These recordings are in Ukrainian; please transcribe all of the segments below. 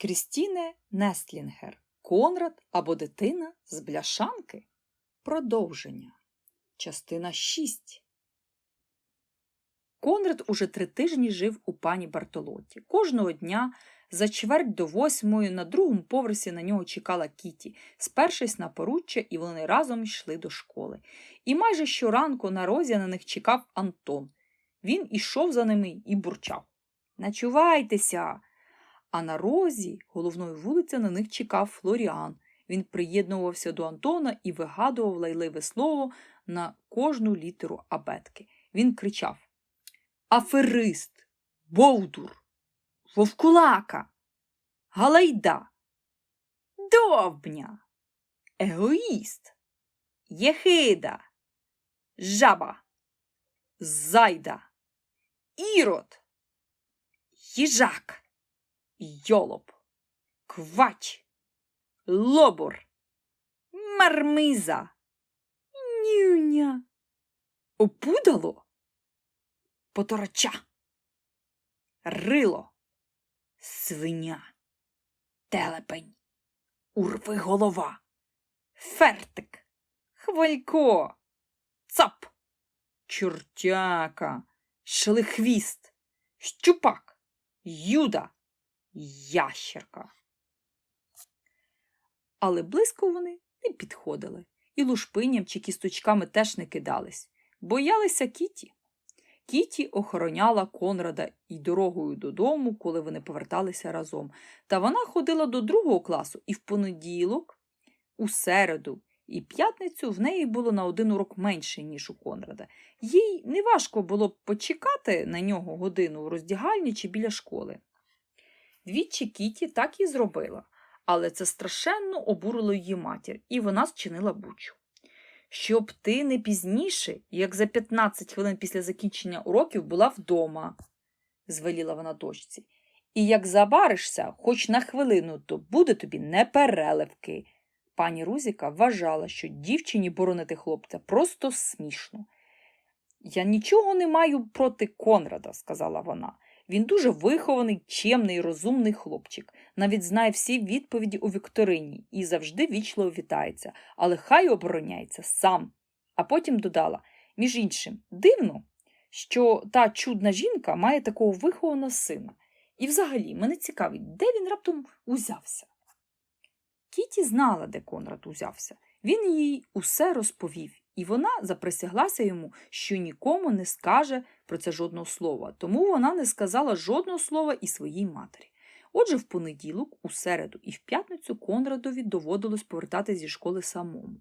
Крістіне Нестлінгер. Конрад або дитина з бляшанки. Продовження. Частина 6. Конрад уже три тижні жив у пані Бартолоті. Кожного дня за чверть до восьмої на другому поверсі на нього чекала Кіті, спершись на поруччя, і вони разом йшли до школи. І майже щоранку на розі на них чекав Антон. Він ішов за ними і бурчав. Начувайтеся. А на розі головної вулиці на них чекав Флоріан. Він приєднувався до Антона і вигадував лайливе слово на кожну літеру абетки. Він кричав. Аферист, Бовдур, Вовкулака, Галайда, Довбня, Егоїст, Єхида, Жаба, Зайда, Ірод, Їжак, Йолоп, Квач, Лобур, Мармиза, Нюня, Опудало, Потороча, Рило, Свиня, Телепень, Урви голова, Фертик, Хвалько, Цап, Чортяка, Шлихвіст, Щупак, Юда, Ящерка. Але близько вони не підходили, і лушпиням чи кісточками теж не кидались. Боялися Кіті. Кіті охороняла Конрада і дорогою додому, коли вони поверталися разом. Та вона ходила до другого класу, і в понеділок, у середу і п'ятницю в неї було на один урок менше, ніж у Конрада. Їй неважко було почекати на нього годину в роздягальні чи біля школи. Двічі Кіті так і зробила, але це страшенно обурило її матір, і вона зчинила бучу. Щоб ти не пізніше, як за 15 хвилин після закінчення уроків була вдома, звеліла вона дочці. І як забаришся, хоч на хвилину, то буде тобі непереливки. Пані Рузіка вважала, що дівчині боронити хлопця просто смішно. Я нічого не маю проти Конрада, сказала вона. Він дуже вихований, чемний, розумний хлопчик. Навіть знає всі відповіді у Вікторині і завжди вічливо вітається, але хай обороняється сам. А потім додала між іншим, дивно, що та чудна жінка має такого вихованого сина. І взагалі мене цікавить, де він раптом узявся. Кіті знала, де Конрад узявся. Він їй усе розповів, і вона заприсяглася йому, що нікому не скаже про це жодного слова, тому вона не сказала жодного слова і своїй матері. Отже, в понеділок, у середу і в п'ятницю Конрадові доводилось повертати зі школи самому.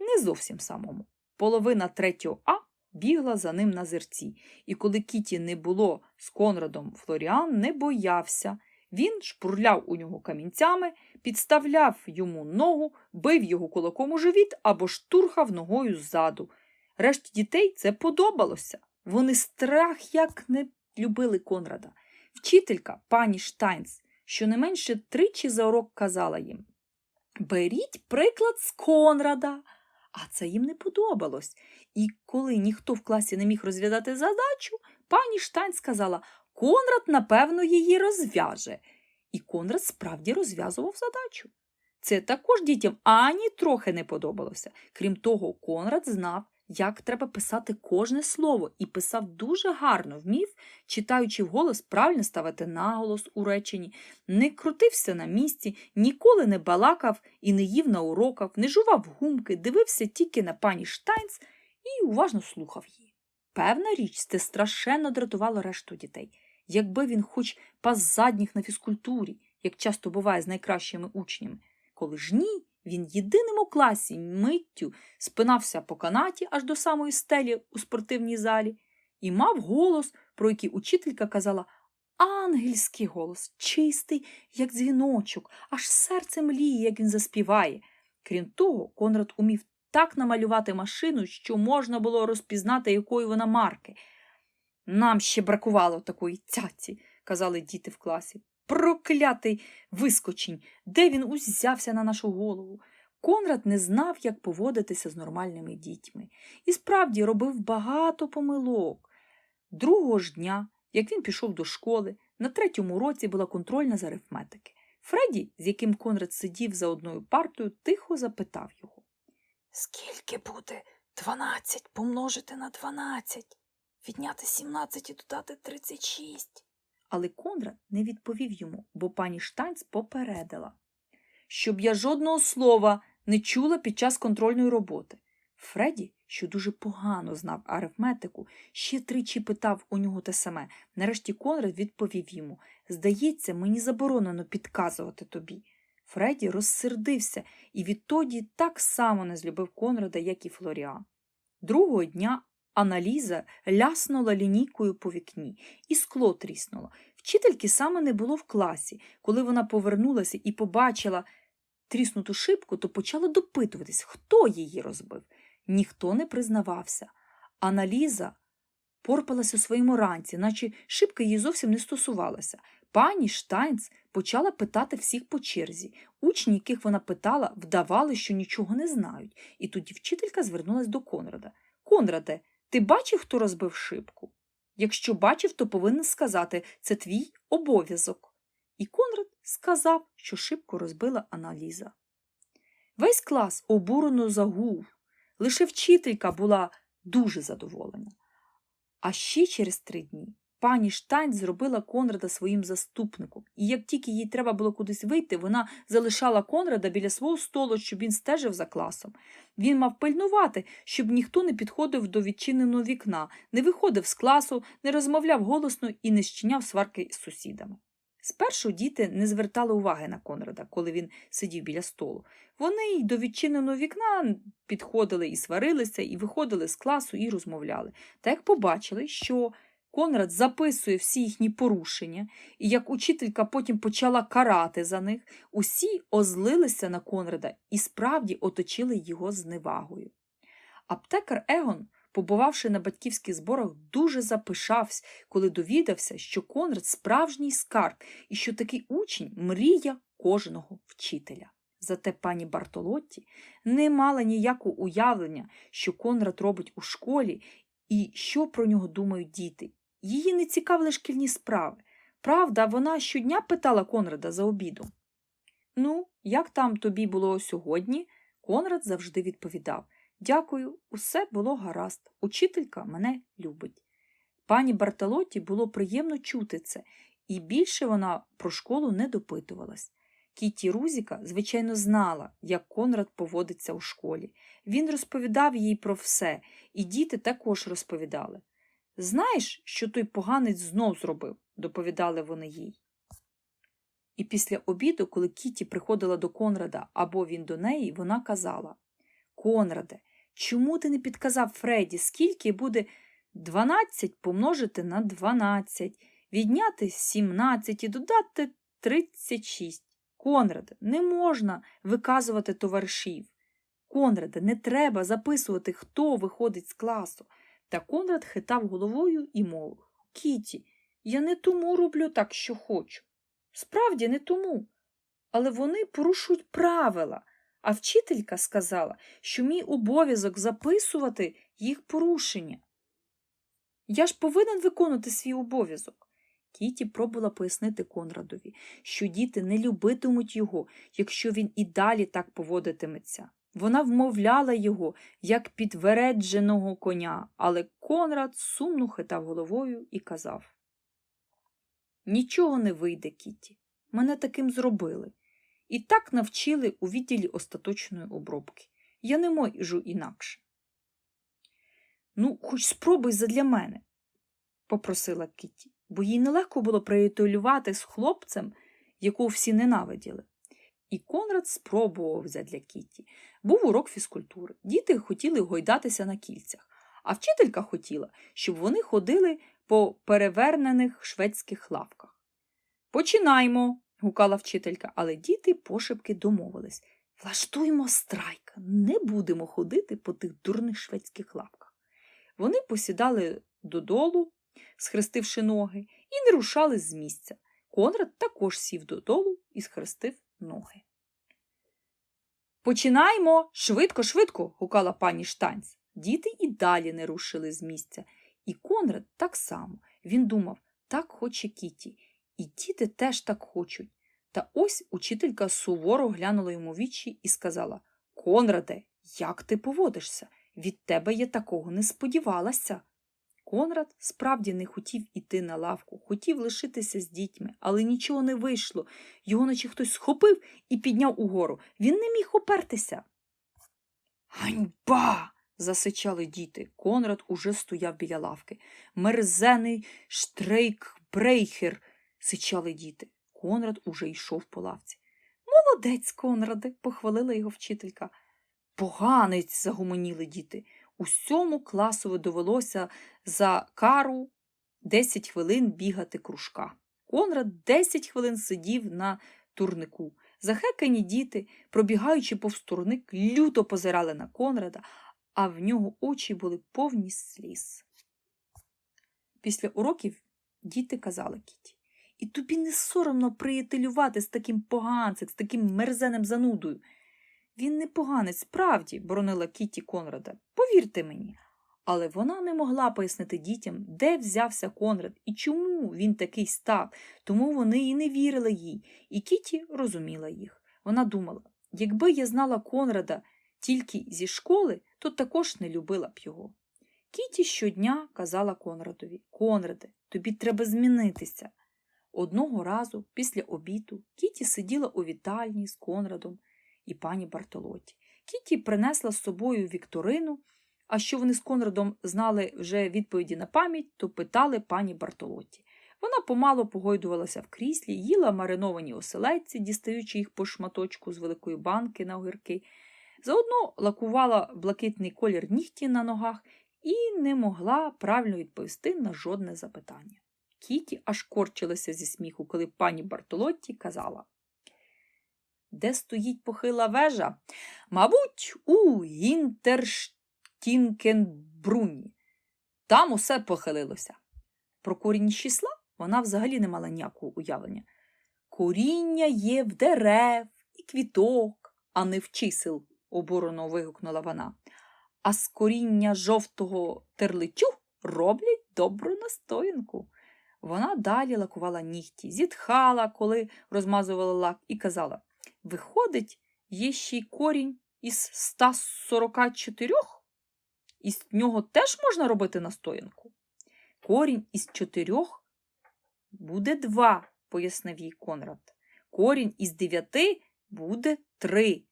Не зовсім самому. Половина третього А бігла за ним на зерці, і коли Кіті не було з Конрадом, Флоріан не боявся. Він шпурляв у нього камінцями, підставляв йому ногу, бив його кулаком у живіт або штурхав ногою ззаду. Решті дітей це подобалося. Вони страх як не любили Конрада. Вчителька пані Штайнц щонайменше тричі за урок казала їм Беріть приклад з Конрада. А це їм не подобалось. І коли ніхто в класі не міг розв'язати задачу, пані Штайн сказала Конрад, напевно, її розв'яже. І Конрад справді розв'язував задачу. Це також дітям ані трохи не подобалося. Крім того, Конрад знав, як треба писати кожне слово, і писав дуже гарно, вмів, читаючи вголос, правильно ставити наголос у реченні, не крутився на місці, ніколи не балакав і не їв на уроках, не жував гумки, дивився тільки на пані Штайнц і уважно слухав її. Певна річ, це страшенно дратувало решту дітей. Якби він хоч пас задніх на фізкультурі, як часто буває з найкращими учнями, коли ж ні, він єдиним у класі миттю спинався по канаті аж до самої стелі у спортивній залі і мав голос, про який учителька казала ангельський голос, чистий, як дзвіночок, аж серце мліє, як він заспіває. Крім того, Конрад умів так намалювати машину, що можна було розпізнати, якої вона марки. Нам ще бракувало такої цяці, казали діти в класі. Проклятий вискочень, де він узявся на нашу голову. Конрад не знав, як поводитися з нормальними дітьми, і справді робив багато помилок. Другого ж дня, як він пішов до школи, на третьому році була контрольна з арифметики. Фредді, з яким Конрад сидів за одною партою, тихо запитав його. Скільки буде 12 помножити на 12? Відняти 17 і додати 36. Але Конрад не відповів йому, бо пані Штайнц попередила, щоб я жодного слова не чула під час контрольної роботи. Фредді, що дуже погано знав арифметику, ще тричі питав у нього те саме. Нарешті Конрад відповів йому Здається, мені заборонено підказувати тобі. Фредді розсердився і відтоді так само не злюбив Конрада, як і Флоріан. Другого дня Аналіза ляснула лінійкою по вікні, і скло тріснуло. Вчительки саме не було в класі. Коли вона повернулася і побачила тріснуту шибку, то почала допитуватись, хто її розбив. Ніхто не признавався. Аналіза порпалась у своєму ранці, наче шибка її зовсім не стосувалася. Пані Штайнц почала питати всіх по черзі. Учні, яких вона питала, вдавали, що нічого не знають. І тоді вчителька звернулась до Конрада. Конраде, ти бачив, хто розбив шибку? Якщо бачив, то повинен сказати це твій обов'язок. І Конрад сказав, що шибку розбила Аналіза. Весь клас обурено загув. Лише вчителька була дуже задоволена. А ще через три дні пані Штайн зробила Конрада своїм заступником, і як тільки їй треба було кудись вийти, вона залишала Конрада біля свого столу, щоб він стежив за класом. Він мав пильнувати, щоб ніхто не підходив до відчиненого вікна, не виходив з класу, не розмовляв голосно і не щиняв сварки з сусідами. Спершу діти не звертали уваги на Конрада, коли він сидів біля столу. Вони й до відчиненого вікна підходили і сварилися, і виходили з класу і розмовляли. Та як побачили, що Конрад записує всі їхні порушення, і як учителька потім почала карати за них, усі озлилися на Конрада і справді оточили його зневагою. Аптекар Егон, побувавши на батьківських зборах, дуже запишався, коли довідався, що Конрад справжній скарб і що такий учень мрія кожного вчителя. Зате пані Бартолотті не мала ніякого уявлення, що Конрад робить у школі і що про нього думають діти. Її не цікавили шкільні справи. Правда, вона щодня питала Конрада за обідом. Ну, як там тобі було сьогодні? Конрад завжди відповідав Дякую, усе було гаразд. Учителька мене любить. Пані Бартолотті було приємно чути це, і більше вона про школу не допитувалась. Кіті Рузіка, звичайно, знала, як Конрад поводиться у школі. Він розповідав їй про все, і діти також розповідали. Знаєш, що той поганець знов зробив, доповідали вони їй. І після обіду, коли Кіті приходила до Конрада або він до неї, вона казала Конраде, чому ти не підказав Фредді, скільки буде 12 помножити на 12, відняти 17 і додати 36? Конраде, не можна виказувати товаришів. Конраде, не треба записувати, хто виходить з класу. Та Конрад хитав головою і мовив Кіті, я не тому роблю так, що хочу. Справді не тому. Але вони порушують правила, а вчителька сказала, що мій обов'язок записувати їх порушення. Я ж повинен виконувати свій обов'язок. Кіті пробувала пояснити Конрадові, що діти не любитимуть його, якщо він і далі так поводитиметься. Вона вмовляла його, як підвередженого коня, але Конрад сумно хитав головою і казав Нічого не вийде, Кіті. Мене таким зробили. І так навчили у відділі остаточної обробки. Я не можу інакше. Ну, хоч спробуй задля мене, попросила Кіті, бо їй нелегко було приятелювати з хлопцем, якого всі ненавиділи. І Конрад спробував задля Кіті. Був урок фізкультури. Діти хотіли гойдатися на кільцях, а вчителька хотіла, щоб вони ходили по перевернених шведських лавках. Починаймо, гукала вчителька, але діти пошепки домовились. Влаштуємо страйк, не будемо ходити по тих дурних шведських лавках. Вони посідали додолу, схрестивши ноги, і не рушали з місця. Конрад також сів додолу і схрестив ноги. Починаймо швидко, швидко, гукала пані Штанць. Діти і далі не рушили з місця. І Конрад так само. Він думав, так хоче Кіті. І діти теж так хочуть. Та ось учителька суворо глянула йому вічі і сказала Конраде, як ти поводишся? Від тебе я такого не сподівалася. Конрад справді не хотів іти на лавку, хотів лишитися з дітьми, але нічого не вийшло. Його наче хтось схопив і підняв угору. Він не міг опертися. Ганьба. засичали діти. Конрад уже стояв біля лавки. Мерзений штрейк-брейхер, сичали діти. Конрад уже йшов по лавці. Молодець, Конраде, похвалила його вчителька. Поганець, загомоніли діти. Усьому класові довелося за кару 10 хвилин бігати кружка. Конрад 10 хвилин сидів на турнику. Захекані діти, пробігаючи повз турник, люто позирали на Конрада, а в нього очі були повні сліз. Після уроків діти казали Кіті, і тобі не соромно приятелювати з таким поганцем, з таким мерзеним занудою. Він не справді, боронила Кіті Конрада. Повірте мені. Але вона не могла пояснити дітям, де взявся Конрад і чому він такий став, тому вони і не вірили їй, і Кіті розуміла їх. Вона думала, якби я знала Конрада тільки зі школи, то також не любила б його. Кіті щодня казала Конрадові Конраде, тобі треба змінитися. Одного разу, після обіду, Кіті сиділа у вітальні з Конрадом і пані Бартолоті. Кіті принесла з собою Вікторину, а що вони з Конрадом знали вже відповіді на пам'ять, то питали пані Бартолоті. Вона помало погойдувалася в кріслі, їла мариновані оселедці, дістаючи їх по шматочку з великої банки на огірки. Заодно лакувала блакитний колір нігті на ногах і не могла правильно відповісти на жодне запитання. Кіті аж корчилася зі сміху, коли пані Бартолотті казала Де стоїть похила вежа? Мабуть, у Гінтерштінкенбруні. Там усе похилилося. Про корінь числа вона взагалі не мала ніякого уявлення. Коріння є в дерев і квіток, а не в чисел, обурено вигукнула вона. А з коріння жовтого терличу роблять добру настоянку. Вона далі лакувала нігті, зітхала, коли розмазувала лак, і казала Виходить, є ще й корінь із 144? Із нього теж можна робити настоянку? Корінь із чотирьох буде два, пояснив їй Конрад. Корінь із дев'яти буде три,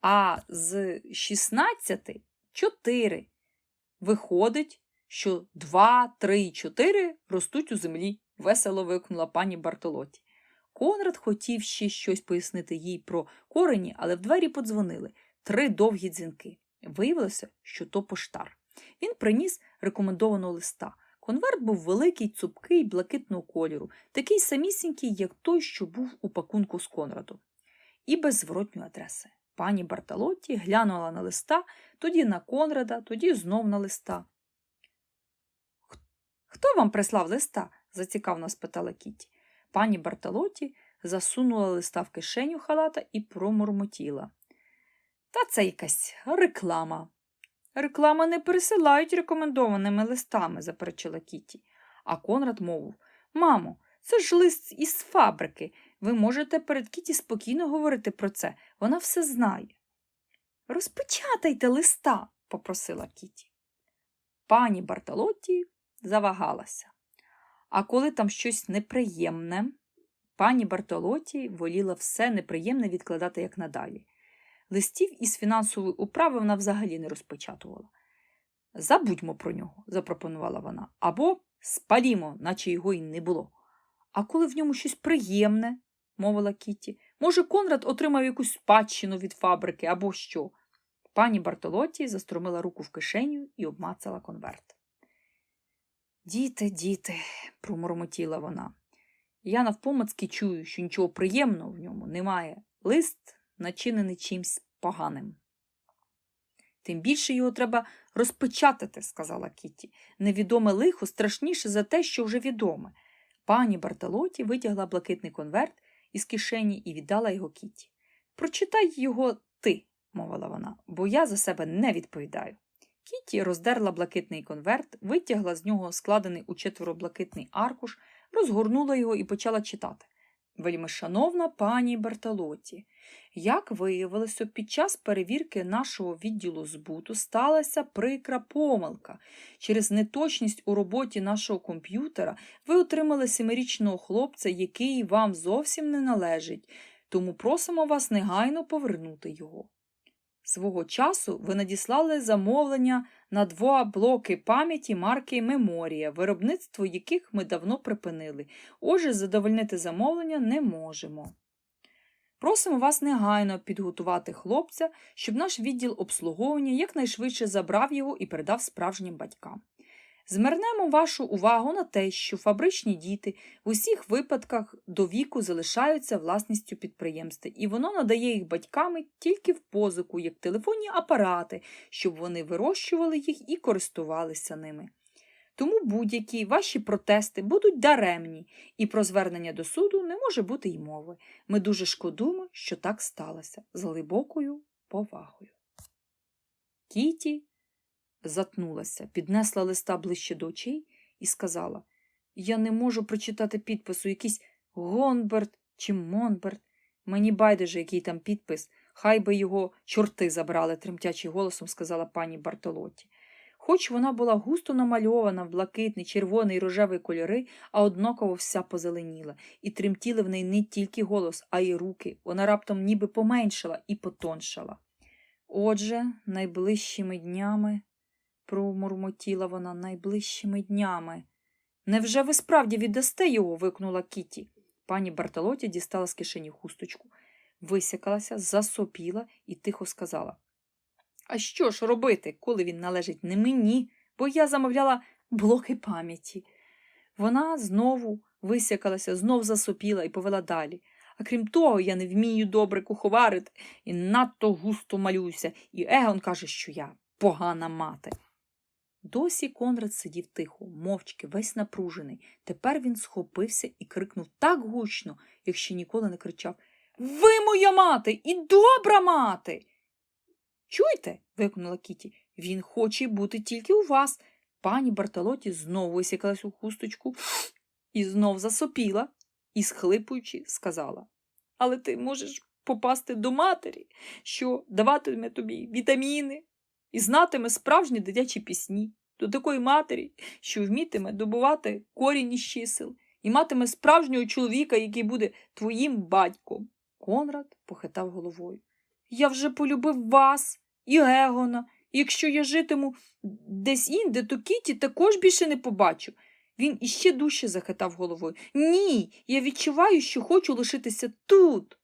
а з шістнадцяти чотири. Виходить, що два, три і чотири ростуть у землі, весело викнула пані Бартолоті. Конрад хотів ще щось пояснити їй про корені, але в двері подзвонили три довгі дзвінки. Виявилося, що то поштар. Він приніс рекомендованого листа. Конверт був великий, цупкий, блакитного кольору, такий самісінький, як той, що був у пакунку з Конрадом. І без зворотньої адреси. Пані Бартолотті глянула на листа, тоді на Конрада, тоді знов на листа. Хто вам прислав листа? зацікавно спитала Кіті. Пані Бартолотті засунула листа в кишеню халата і промурмотіла. Та це якась реклама. Реклама не пересилають рекомендованими листами, заперечила Кіті. А Конрад мовив Мамо, це ж лист із фабрики. Ви можете перед Кіті спокійно говорити про це. Вона все знає. Розпечатайте листа, попросила Кіті. Пані Бартолотті завагалася. А коли там щось неприємне, пані Бартолоті воліла все неприємне відкладати як надалі. Листів із фінансової управи вона взагалі не розпечатувала. Забудьмо про нього, запропонувала вона, або спалімо, наче його й не було. А коли в ньому щось приємне, мовила Кіті, може, Конрад отримав якусь спадщину від фабрики або що. Пані Бартолоті застромила руку в кишеню і обмацала конверт. Діти, діти, промурмотіла вона. Я навпомацки чую, що нічого приємного в ньому немає. Лист начинений чимсь поганим. Тим більше його треба розпечатати, сказала Кіті. Невідоме лихо страшніше за те, що вже відоме. Пані Бартолоті витягла блакитний конверт із кишені і віддала його Кіті. Прочитай його ти, мовила вона, бо я за себе не відповідаю. Кіті роздерла блакитний конверт, витягла з нього складений у четверо блакитний аркуш, розгорнула його і почала читати. Вельмишановна пані Бертолоті, як виявилося, під час перевірки нашого відділу збуту сталася прикра помилка. Через неточність у роботі нашого комп'ютера ви отримали семирічного хлопця, який вам зовсім не належить, тому просимо вас негайно повернути його. Свого часу ви надіслали замовлення на два блоки пам'яті марки Меморія, виробництво яких ми давно припинили. Отже, задовольнити замовлення не можемо. Просимо вас негайно підготувати хлопця, щоб наш відділ обслуговування якнайшвидше забрав його і передав справжнім батькам. Звернемо вашу увагу на те, що фабричні діти в усіх випадках до віку залишаються власністю підприємства, і воно надає їх батьками тільки в позику, як телефонні апарати, щоб вони вирощували їх і користувалися ними. Тому будь-які ваші протести будуть даремні, і про звернення до суду не може бути й мови. Ми дуже шкодуємо, що так сталося, з глибокою повагою. Кіті затнулася, піднесла листа ближче до очей і сказала Я не можу прочитати підпису, якийсь Гонберт чи Монберт. Мені байдуже, який там підпис, хай би його чорти забрали, тремтячим голосом сказала пані Бартолоті. Хоч вона була густо намальована в блакитний, червоний і рожевий кольори, а однаково вся позеленіла, і тремтіли в неї не тільки голос, а й руки. Вона раптом ніби поменшала і потоншала. Отже, найближчими днями, промурмотіла вона найближчими днями. Невже ви справді віддасте його? викнула Кіті. Пані Бартолоті дістала з кишені хусточку, висякалася, засопіла і тихо сказала А що ж робити, коли він належить не мені, бо я замовляла блоки пам'яті. Вона знову висякалася, знов засопіла і повела далі. А крім того, я не вмію добре куховарити і надто густо малююся, і Егон каже, що я погана мати. Досі Конрад сидів тихо, мовчки, весь напружений. Тепер він схопився і крикнув так гучно, як ще ніколи не кричав Ви моя мати і добра мати. Чуєте? вигукнула Кіті. Він хоче бути тільки у вас. Пані Бартолоті знову висікалась у хусточку і знов засопіла і, схлипуючи, сказала Але ти можеш попасти до матері, що даватиме тобі вітаміни і знатиме справжні дитячі пісні, до такої матері, що вмітиме добувати корінь із чисел, і матиме справжнього чоловіка, який буде твоїм батьком. Конрад похитав головою. Я вже полюбив вас і Егона, і якщо я житиму десь інде, то Кіті також більше не побачу. Він іще дужче захитав головою. Ні, я відчуваю, що хочу лишитися тут.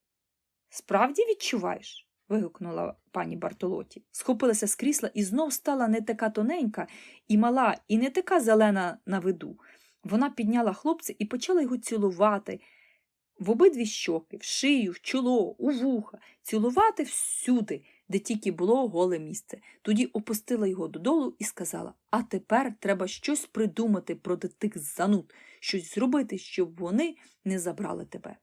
Справді відчуваєш? Вигукнула пані Бартолоті, схопилася з крісла і знов стала не така тоненька і мала, і не така зелена на виду. Вона підняла хлопця і почала його цілувати в обидві щоки, в шию, в чоло, у вуха, цілувати всюди, де тільки було голе місце. Тоді опустила його додолу і сказала А тепер треба щось придумати проти тих зануд, щось зробити, щоб вони не забрали тебе.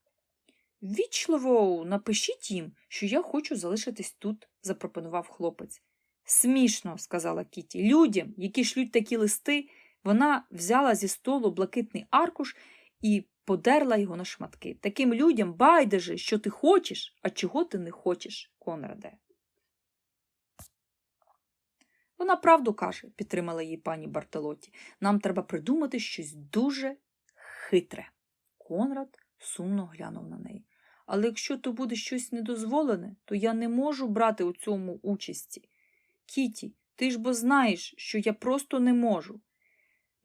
Вічливо напишіть їм, що я хочу залишитись тут, запропонував хлопець. Смішно, сказала Кіті. Людям, які шлють такі листи, вона взяла зі столу блакитний аркуш і подерла його на шматки. Таким людям байдуже, що ти хочеш, а чого ти не хочеш, Конраде. Вона правду каже, підтримала її пані Бартолоті. Нам треба придумати щось дуже хитре. Конрад сумно глянув на неї. Але якщо то буде щось недозволене, то я не можу брати у цьому участі. Кіті, ти ж бо знаєш, що я просто не можу.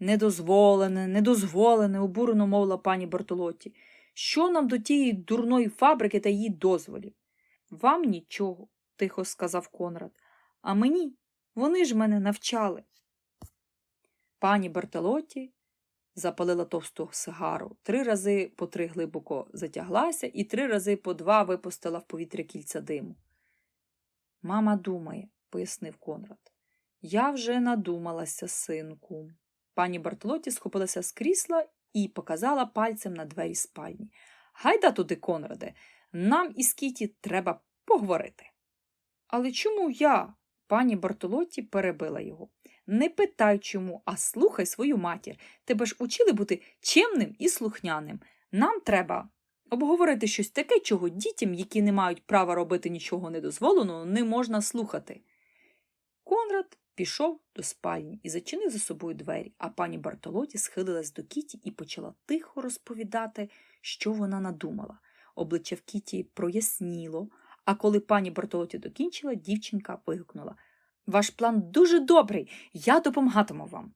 Недозволене, недозволене, обурено мовила пані Бартолоті. Що нам до тієї дурної фабрики та її дозволів? Вам нічого, тихо сказав Конрад. А мені вони ж мене навчали. Пані Бартолоті запалила товсту сигару, три рази по три глибоко затяглася і три рази по два випустила в повітря кільця диму. Мама думає, пояснив Конрад. Я вже надумалася, синку. Пані Бартолоті схопилася з крісла і показала пальцем на двері спальні. Гайда туди, Конраде, нам із Кіті треба поговорити. Але чому я? Пані Бартолотті перебила його. Не питай чому, а слухай свою матір. Тебе ж учили бути чемним і слухняним. Нам треба Обговорити щось таке, чого дітям, які не мають права робити нічого недозволеного, не можна слухати. Конрад пішов до спальні і зачинив за собою двері, а пані Бартолоті схилилась до Кіті і почала тихо розповідати, що вона надумала. Обличчя в Кіті проясніло, а коли пані Бартолоті докінчила, дівчинка вигукнула Ваш план дуже добрий, я допомагатиму вам.